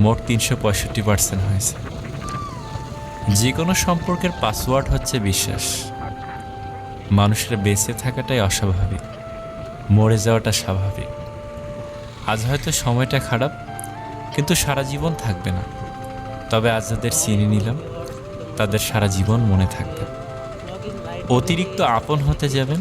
মোট তিনশো পঁয়ষট্টি পার্সেন্ট হয়েছে। যে কোনো সম্পর্কের পাসওয়ার্ড হচ্ছে বিশ্বাস। মানুষের বেঁচে থাকাটাই অস্বাভাবিক, মরে যাওয়াটা স্বাভাবিক। আজ হয়তো সময়টা খারাপ, কিন্তু সারা জীবন থাকবে না। তবে আজ যাদের চিনে নিলাম, তাদের সারা জীবন মনে থাকবে। অতিরিক্ত আপন হতে যাবেন,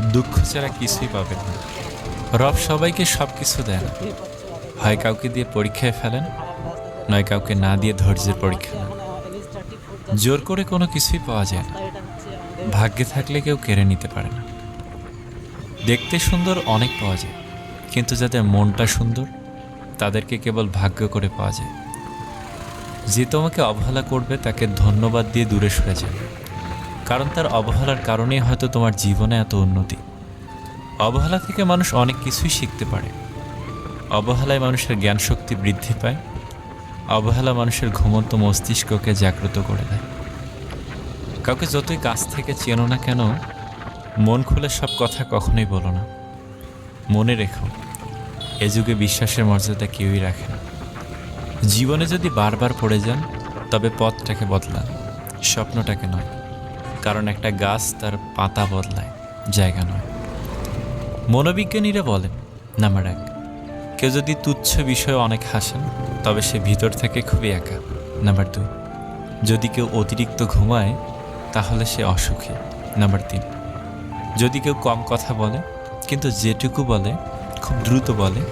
দুঃখ ছাড়া কিছুই পাবেন না। রব সবাইকে সব কিছু দেয় না। হয় কাউকে দিয়ে পরীক্ষায় ফেলেন, নয় কাউকে না দিয়ে ধৈর্যের পরীক্ষা নেন। জোর করে কোনো কিছুই পাওয়া যায় না। ভাগ্যে থাকলে কেউ কেড়ে নিতে পারে না। দেখতে সুন্দর অনেক পাওয়া যায়, কিন্তু যাদের মনটা সুন্দর, তাদেরকে কেবল ভাগ্য করে পাওয়া যায়। যে তোমাকে অবহেলা করবে, তাকে ধন্যবাদ দিয়ে দূরে সরে যাবে। কারণ তার অবহেলার কারণেই হয়তো তোমার জীবনে এত উন্নতি। অবহেলা থেকে মানুষ অনেক কিছুই শিখতে পারে। অবহেলায় মানুষের জ্ঞান শক্তি বৃদ্ধি পায়, অবহেলা মানুষের ঘুমন্ত মস্তিষ্ককে জাগ্রত করে দেয়। কাউকে যতই কাছ থেকে চেনো না কেন, মন খুলে সব কথা কখনোই বলো না। মনে রেখো, এ যুগে বিশ্বাসের মর্যাদা কেউই রাখে না। জীবনে যদি বারবার পড়ে যান, তবে পথটাকে বদলান, স্বপ্নটাকে নয়। কারণ একটা গাছ তার পাতা বদলায়, জায়গা নয়। মনোবিজ্ঞানীরা বলেন, নাম্বার এক কেউ যদি তুচ্ছ বিষয়ে অনেক হাসেন, তবে সে ভিতর থেকে খুবই একা। নাম্বার দুই যদি কেউ অতিরিক্ত ঘুমায়, তাহলে সে অসুখী। নাম্বার তিন যদি কেউ কম কথা বলে, কিন্তু যেটুকু বলে, খুব দ্রুত বলে,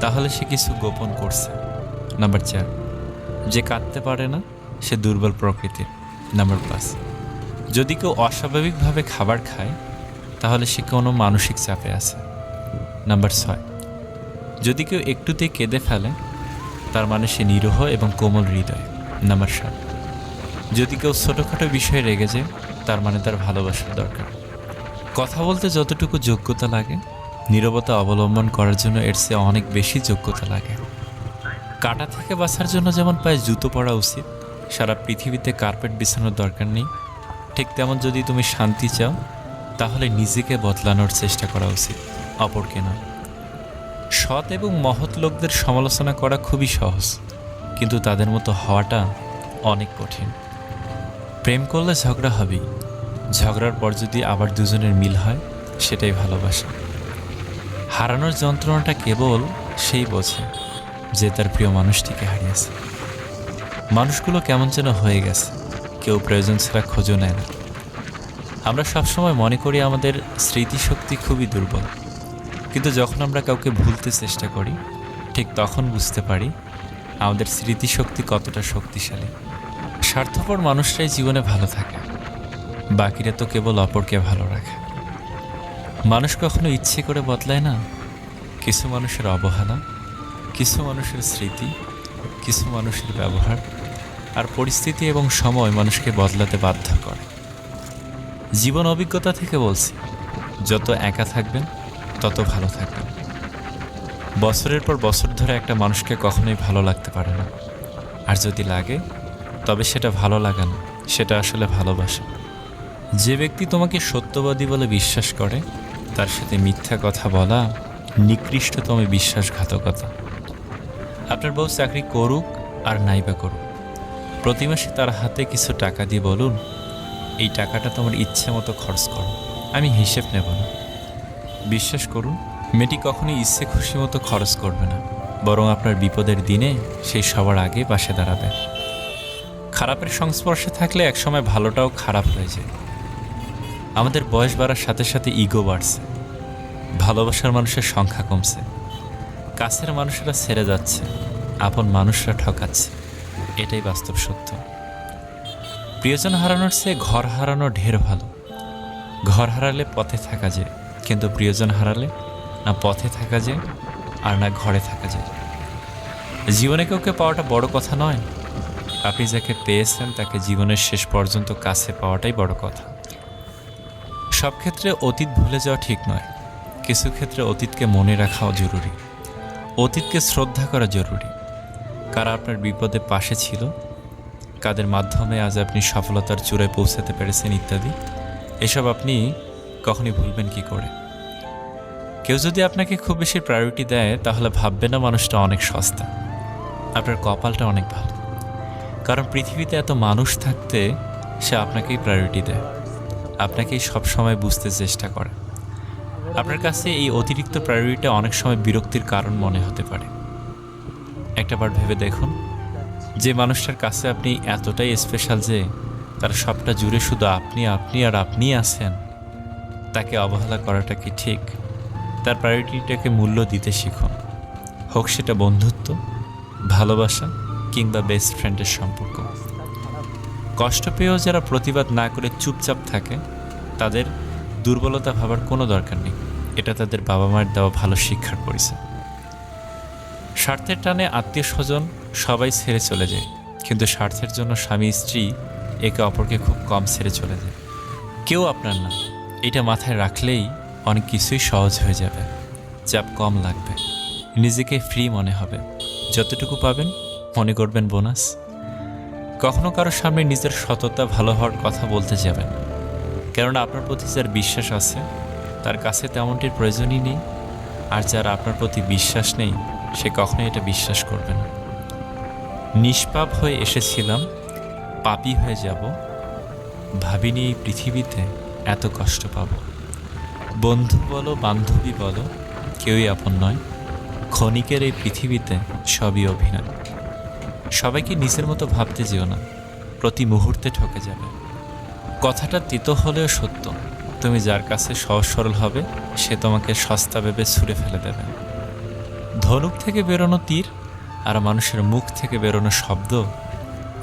তাহলে সে কিছু গোপন করছে। নাম্বার চার, যে কাঁদতে পারে না, সে দুর্বল প্রকৃতির। নাম্বার পাঁচ, যদি কেউ অস্বাভাবিকভাবে খাবার খায়, তাহলে সে কোনো মানসিক চাপে আছে। নাম্বার ছয় যদি কেউ একটুতেই কেঁদে ফেলে, তার মানে সে নিরহ এবং কোমল হৃদয়। নাম্বার সাত। যদি কেউ ছোটোখাটো বিষয়ে রেগে যায়, তার মানে তার ভালোবাসার দরকার। কথা বলতে যতটুকু যোগ্যতা লাগে, নীরবতা অবলম্বন করার জন্য এর চেয়ে অনেক বেশি যোগ্যতা লাগে। কাটা থেকে বাঁচার জন্য যেমন পায়ে জুতো পরা উচিত, সারা পৃথিবীতে কার্পেট বিছানোর দরকার নেই। ঠিক তেমন যদি তুমি শান্তি চাও, তাহলে নিজেকে বদলানোর চেষ্টা করা উচিত, অপরকে নয়। সৎ এবং মহৎ লোকদের সমালোচনা করা খুবই সহজ, কিন্তু তাদের মতো হওয়াটা অনেক কঠিন। প্রেম করলে ঝগড়া হবেই। ঝগড়ার পর যদি আবার দুজনের মিল হয়, সেটাই ভালোবাসা। হারানোর যন্ত্রণাটা কেবল সেই বোঝে যে তার প্রিয় মানুষটিকে হারিয়েছে। মানুষগুলো কেমন যেন হয়ে গেছে, কেউ প্রয়োজন ছাড়া খোঁজও নেয় না। আমরা সবসময় মনে করি আমাদের স্মৃতিশক্তি খুবই দুর্বল। কিন্তু যখন আমরা কাউকে ভুলতে চেষ্টা করি, ঠিক তখন বুঝতে পারি আমাদের স্মৃতিশক্তি কতটা শক্তিশালী। স্বার্থপর মানুষরাই জীবনে ভালো থাকে, বাকিরা তো কেবল অপরকে ভালো রাখে। মানুষ কখনো ইচ্ছে করে বদলায় না? কিছু মানুষের অবহেলা, কিছু মানুষের স্মৃতি, কিছু মানুষের ব্যবহার আর পরিস্থিতি এবং সময় মানুষকে বদলাতে বাধ্য করে। জীবন অভিজ্ঞতা থেকে বলছি, যত একা থাকবেন তত ভালো থাকবেন বছরের পর বছর ধরে একটা মানুষকে কখনোই ভালো লাগতে পারে না। আর যদি লাগে, তবে সেটা ভালো লাগে না, সেটা আসলে ভালোবাসা। যে ব্যক্তি তোমাকে সত্যবাদী বলে বিশ্বাস করে, তার সাথে মিথ্যা কথা বলা নিকৃষ্টতম বিশ্বাসঘাতকতা। আপনার বউ চাকরি করুক আর নাইবা করুক। প্রতি মাসে তার হাতে কিছু টাকা দিয়ে বলুন, এই টাকাটা তোমার ইচ্ছে মতো খরচ করো, আমি হিসেব নেব না। বিশ্বাস করুন, মেয়েটি কখনোই ইচ্ছে খুশি মতো খরচ করবে না। বরং আপনার বিপদের দিনে সেই সবার আগে পাশে দাঁড়াবে। খারাপের সংস্পর্শে থাকলে একসময় ভালোটাও খারাপ হয়ে যায়। আমাদের বয়স বাড়ার সাথে সাথে ইগো বাড়ছে। ভালোবাসার মানুষের সংখ্যা কমছে। কাছের মানুষেরা ছেড়ে যাচ্ছে। আপন মানুষরা ঠকাচ্ছে। এটাই বাস্তব সত্য। প্রিয়জন হারানোর চেয়ে ঘর হারানো ঢের ভালো। ঘর হারালে পথে থাকা যায়। কিন্তু প্রিয়জন হারালে না পথে থাকা যায় আর না ঘরে থাকা যায়। জীবনে কাউকে পাওয়াটা বড় কথা নয়। আপনি যাকে পেয়েছেন তাকে জীবনের শেষ পর্যন্ত কাছে পাওয়াটাই বড় কথা। সব ক্ষেত্রে অতীত ভুলে যাওয়া ঠিক নয়। কিছু ক্ষেত্রে অতীতকে মনে রাখাও জরুরি। অতীতকে শ্রদ্ধা করা জরুরি। কারা আপনার বিপদে পাশে ছিল? কাদের মাধ্যমে আজ আপনি সফলতার চূড়ায় পৌঁছাতে পেরেছেন ইত্যাদি? এসব আপনি কখনই ভুলবেন কি করে? কেউ যদি আপনাকে খুব বেশি প্রায়োরিটি দেয়, তাহলে ভাববে না মানুষটা অনেক সস্তা। আপনার কপালটা অনেক ভালো। কারণ পৃথিবীতে এত মানুষ থাকতে সে আপনাকেই প্রায়োরিটি দেয়। আপনাকেই সব সময় বুঝতে চেষ্টা করে। আপনার কাছে এই অতিরিক্ত প্রায়োরিটিটা অনেক সময় বিরক্তির কারণ মনে হতে পারে। একটাবার ভেবে দেখুন, যে মানুষটার কাছে আপনি এতটাই স্পেশাল যে, তার সবটা জুড়ে শুধু আপনি আপনি আর আপনিই আছেন। তাকে অবহেলা করাটা কি ঠিক? তার প্রায়োরিটিটাকে মূল্য দিতে শিখুন। হোক সেটা বন্ধুত্ব, ভালোবাসা কিংবা বেস্ট ফ্রেন্ডের সম্পর্ক। কষ্ট পেয়েও যারা প্রতিবাদ না করে চুপচাপ থাকে, তাদের দুর্বলতা ভাবার কোনো দরকার নেই। এটা তাদের বাবা মায়ের দেওয়া ভালো শিক্ষার পরিচয়। স্বার্থের টানে আত্মীয় স্বজন সবাই ছেড়ে চলে যায়, কিন্তু স্বার্থের জন্য স্বামী স্ত্রী একে অপরকে খুব কম ছেড়ে চলে যায়। কেউ আপনার না। এটা মাথায় রাখলেই অনেক কিছুই সহজ হয়ে যাবে। চাপ কম লাগবে। নিজেকে ফ্রি মনে হবে। যতটুকু পাবেন মনে করবেন বোনাস। কখনো কারোর সামনে নিজের সততা ভালো হওয়ার কথা বলতে যাবেন। কেননা আপনার প্রতি যার বিশ্বাস আছে, তার কাছে তেমনটির প্রয়োজনই নেই। আর যার আপনার প্রতি বিশ্বাস নেই, সে কখনোই এটা বিশ্বাস করবে না। নিষ্পাপ হয়ে এসেছিলাম, পাপি হয়ে যাব। ভাবিনি এই পৃথিবীতে এত কষ্ট পাব? বন্ধু বলো, বান্ধবী বলো, কেউই আপন নয়। ক্ষণিকের এই পৃথিবীতে সবই অভিনয়। সবাইকে নিজের মতো ভাবতে যেও না, প্রতি মুহূর্তে ঠকে যাবে। কথাটা তিতো হলেও সত্য, তুমি যার কাছে সহজ সরল হবে, সে তোমাকে সস্তা ভেবে ছুঁড়ে ফেলে দেবে। ধনুক থেকে বেরোনো তীর আর মানুষের মুখ থেকে বেরোনো শব্দ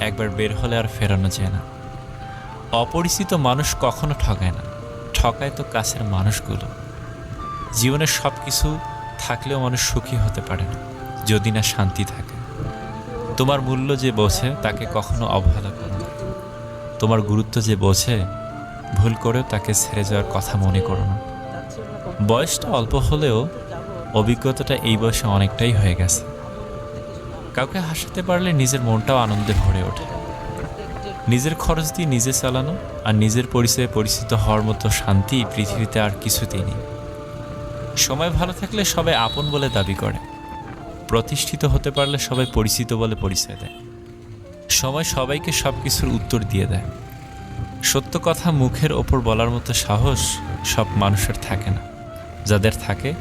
একবার বের হলে আর ফেরানো যায় না। অপরিচিত মানুষ কখনো ঠকায় না। ঠকায় তো কাছের মানুষগুলো। জীবনের সব কিছু থাকলেও মানুষ সুখী হতে পারে না, যদি না শান্তি থাকে। তোমার মূল্য যে বোঝে, তাকে কখনো অবহেলা করো না। তোমার গুরুত্ব যে বোঝে, ভুল করেও তাকে ছেড়ে যাওয়ার কথা মনে করো না। বয়সটা অল্প হলেও অভিজ্ঞতাটা এই বয়সে অনেকটাই হয়ে গেছে। কাউকে হাসাতে পারলে নিজের মনটাও আনন্দে ভরে ওঠে। নিজের খরচ দিয়ে নিজে চালানো আর নিজের পরিচয়ে পরিচিত হওয়ার মতো শান্তি পৃথিবীতে আর কিছুতেই নেই। সময় ভালো থাকলে সবাই আপন বলে দাবি করে। প্রতিষ্ঠিত হতে পারলে সবাই পরিচিত বলে পরিচয় দেয়। সময় সবাইকে সব কিছুর উত্তর দিয়ে দেয়। সত্য কথা মুখের ওপর বলার মতো সাহস সব মানুষের থাকে না। যাদের থাকে,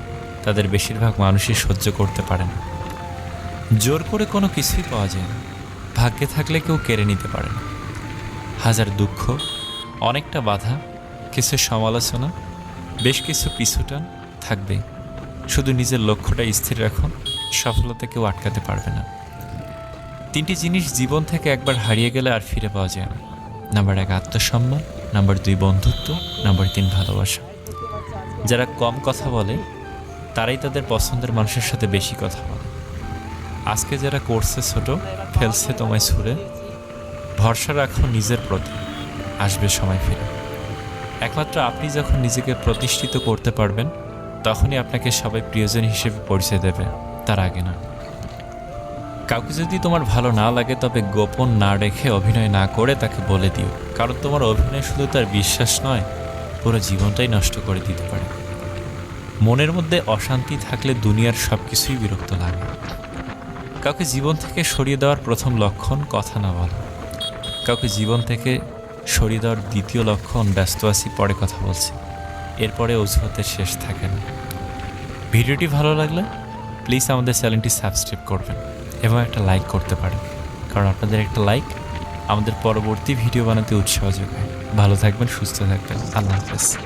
তাদের বেশিরভাগ মানুষই সহ্য করতে পারে না। জোর করে কোনো কিছুই পাওয়া যায় না। ভাগ্যে থাকলে কেউ কেড়ে নিতে পারে না। হাজার দুঃখ, অনেকটা বাধা, কিছু সমালোচনা, বেশ কিছু পিছুটান থাকবে। শুধু নিজের লক্ষ্যটা স্থির রাখুন, সফলতা কেউ আটকাতে পারবে না। তিনটি জিনিস জীবন থেকে একবার হারিয়ে গেলে আর ফিরে পাওয়া যায় না। নাম্বার এক, আত্মসম্মান, নাম্বার দুই, বন্ধুত্ব, নাম্বার তিন, ভালোবাসা। যারা কম কথা বলে, তারাই তাদের পছন্দের মানুষের সাথে বেশি কথা বলে। আজকে যারা করছে ছোট, ফেলছে তোমায় ছুঁড়ে ভরসা রাখো নিজের প্রতি। আসবে সময় ফিরে। একমাত্র আপনি যখন নিজেকে প্রতিষ্ঠিত করতে পারবেন, তখনই আপনাকে সবাই প্রিয়জন হিসেবে পরিচয় দেবে, তার আগে না কাউকে যদি তোমার ভালো না লাগে, তবে গোপন না রেখে অভিনয় না করে তাকে বলে দিও। কারণ তোমার অভিনয় শুধু তার বিশ্বাস নয়, পুরো জীবনটাই নষ্ট করে দিতে পারে। মনের মধ্যে অশান্তি থাকলে দুনিয়ার সব কিছুই বিরক্ত লাগে। কাউকে জীবন থেকে সরিয়ে দেওয়ার প্রথম লক্ষণ কথা না বলা। কাউকে জীবন থেকে সরিয়ে দেওয়ার দ্বিতীয় লক্ষণ ব্যস্ত আছি, পরে কথা বলছি। এরপরে অজুহাতের শেষ থাকে না। ভিডিওটি ভালো লাগলে প্লিজ আমাদের চ্যানেলটি সাবস্ক্রাইব করবেন এবং একটা লাইক করতে পারেন। কারণ আপনাদের একটা লাইক আমাদের পরবর্তী ভিডিও বানাতে উৎসাহ যোগায়। ভালো থাকবেন, সুস্থ থাকবেন। আল্লাহ হাফেজ।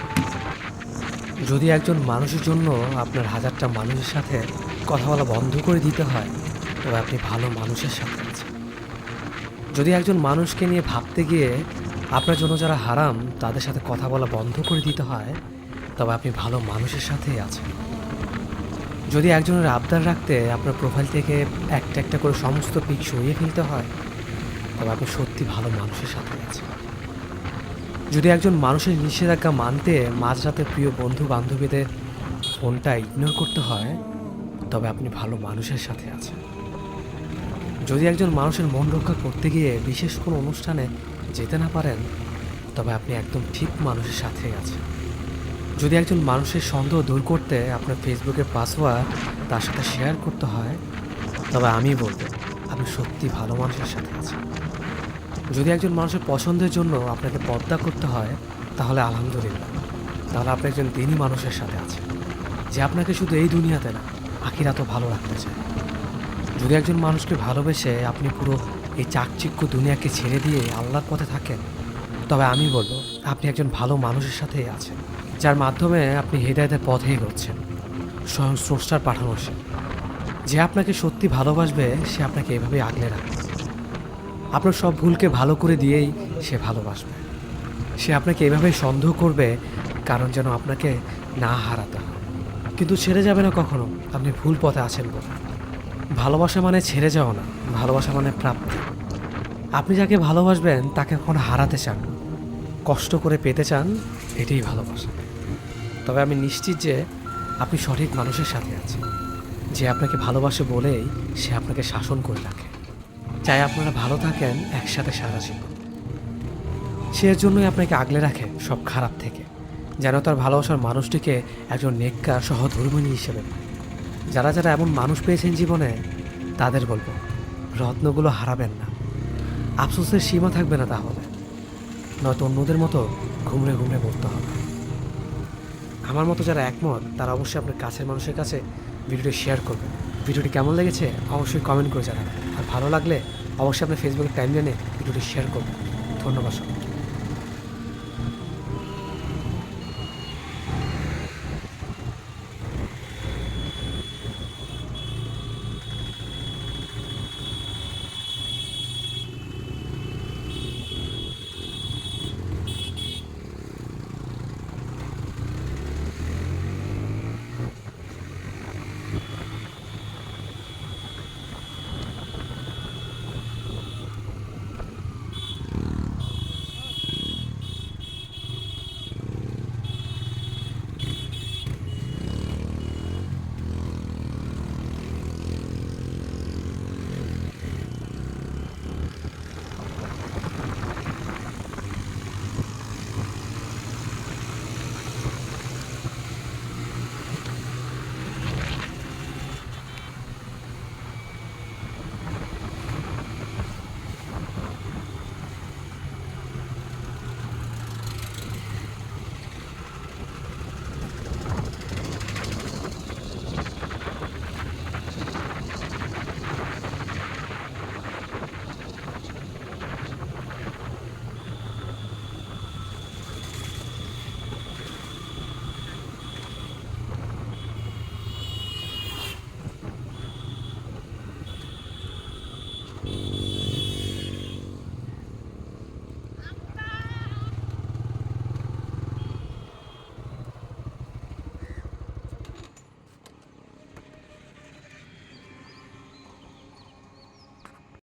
যদি একজন মানুষের জন্য আপনার হাজারটা মানুষের সাথে কথা বলা বন্ধ করে দিতে হয়, তবে আপনি ভালো মানুষের সাথে যদি একজন মানুষকে নিয়ে ভাবতে গিয়ে আপনার জন্য যারা হারাম, তাদের সাথে কথা বলা বন্ধ করে দিতে হয়, তবে আপনি ভালো মানুষের সাথেই আছেন। যদি একজনের আবদার রাখতে আপনার প্রোফাইল থেকে একটা একটা করে সমস্ত পিক সরিয়ে ফেলতে হয়, তবে আপনি সত্যি ভালো মানুষের সাথে আছেন। যদি একজন মানুষের নিষেধাজ্ঞা মানতে মাঝরাতে প্রিয় বন্ধু বান্ধবীদের ফোনটা ইগনোর করতে হয়, তবে আপনি ভালো মানুষের সাথে আছেন। যদি একজন মানুষের মন রক্ষা করতে গিয়ে বিশেষ কোনো অনুষ্ঠানে যেতে না পারেন, তবে আপনি একদম ঠিক মানুষের সাথে আছেন। যদি একজন মানুষের সন্দেহ দূর করতে আপনার ফেসবুকের পাসওয়ার্ড তার সাথে শেয়ার করতে হয়, তবে আমি বলব, আপনি সত্যি ভালো মানুষের সাথে আছেন। যদি একজন মানুষের পছন্দের জন্য আপনাকে পর্দা করতে হয়, তাহলে আলহামদুলিল্লাহ। তাহলে আপনি একজন দিনই মানুষের সাথে আছেন, যে আপনাকে শুধু এই দুনিয়াতে না, আখিরাতও ভালো রাখতে চায়। যদি একজন মানুষকে ভালোবেসে আপনি পুরো এই চাকচিক্য দুনিয়াকে ছেড়ে দিয়ে আল্লাহর পথে থাকেন, তবে আমি বলব, আপনি একজন ভালো মানুষের সাথেই আছেন, যার মাধ্যমে আপনি হৃদয়তের পথেই এগোচ্ছেন, স্বয়ং স্রষ্টার পাঠানো সে যে আপনাকে সত্যি ভালোবাসবে, সে আপনাকে এভাবেই আগলে রাখবে। আপনার সব ভুলকে ভালো করে দিয়েই সে ভালোবাসবে। সে আপনাকে এভাবেই সন্দেহ করবে, কারণ যেন আপনাকে না হারাতে কিন্তু ছেড়ে যাবে না কখনো, আপনি ভুল পথে আছেন বলে ভালোবাসা মানে ছেড়ে যাওয়া না, ভালোবাসা মানে প্রাপ্তি। আপনি যাকে ভালোবাসবেন, তাকে কখনো হারাতে চান। কষ্ট করে পেতে চান, এটাই ভালোবাসা। তবে আমি নিশ্চিত যে আপনি সঠিক মানুষের সাথে আছেন। যে আপনাকে ভালোবাসে বলেই সে আপনাকে শাসন করে রাখে। চাই আপনারা ভালো থাকেন, একসাথে সারা জীবন। সে জন্যই আপনাকে আগলে রাখে সব খারাপ থেকে। যেন তার ভালোবাসার মানুষটিকে একজন নেককার সহধর্মিণী হিসেবে পায়। যারা যারা এমন মানুষ পেয়েছেন জীবনে, তাদের বলব, রত্নগুলো হারাবেন না। আফসোসের সীমা থাকবে না তাহলে। নয়তো অন্যদের মতো ঘুমড়ে ঘুমড়ে মরতে হবে। আমার মতো যারা একমত, তারা অবশ্যই আপনার কাছের মানুষের কাছে ভিডিওটি শেয়ার করবেন। ভিডিওটি কেমন লেগেছে, অবশ্যই কমেন্ট করে জানাবেন। আর ভালো লাগলে, অবশ্যই আপনার ফেসবুকের টাইম জেনে ভিডিওটি শেয়ার করবেন। ধন্যবাদ সবাইকে।